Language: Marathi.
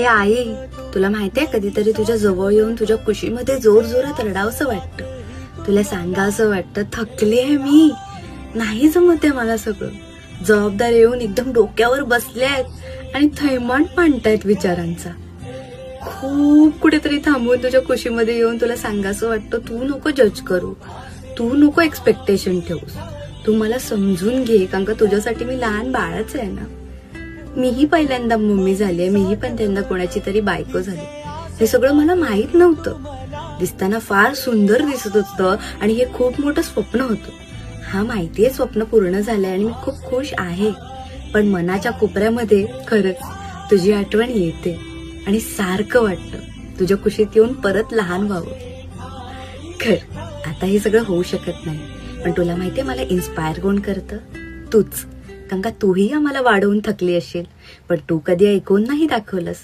ए आई तुला माहितीये कधीतरी तुझ्या जवळ येऊन तुझ्या कुशीमध्ये जोर जोरात रडावंसं वाटतं. तुला सांगावसं वाटतं थकली आहे मी. नाही जमत आहे मला सगळं. जबाबदार येऊन एकदम डोक्यावर बसले आहेत आणि थैमान मांडतायत विचारांचा. खूप कुठेतरी थांबून तुझ्या कुशीमध्ये येऊन तुला सांगावं वाटतं तू नको जज करू. तू नको एक्सपेक्टेशन ठेवूस. तू मला समजून घे कारण का तुझ्यासाठी मी लहान बाळच आहे ना. मीही पहिल्यांदा मम्मी झाली आहे मीही पण त्यांना कोणाची तरी बायको झाली हे सगळं मला माहीत नव्हतं. दिसताना फार सुंदर दिसत होतं आणि हे खूप मोठं स्वप्न होतं. हा माहितीये स्वप्न पूर्ण झालंय आणि मी खूप खुश आहे. पण मनाच्या कोपऱ्यामध्ये खरंच तुझी आठवण येते आणि सारखं वाटतं. तुझ्या कुशीत येऊन परत लहान व्हावं. खर आता हे सगळं होऊ शकत नाही. पण तुला माहितीये मला इन्स्पायर कोण करतं? तूच. कारण का तूही आम्हाला वाढवून थकली असेल. पण तू कधी ऐकून नाही दाखवलंस.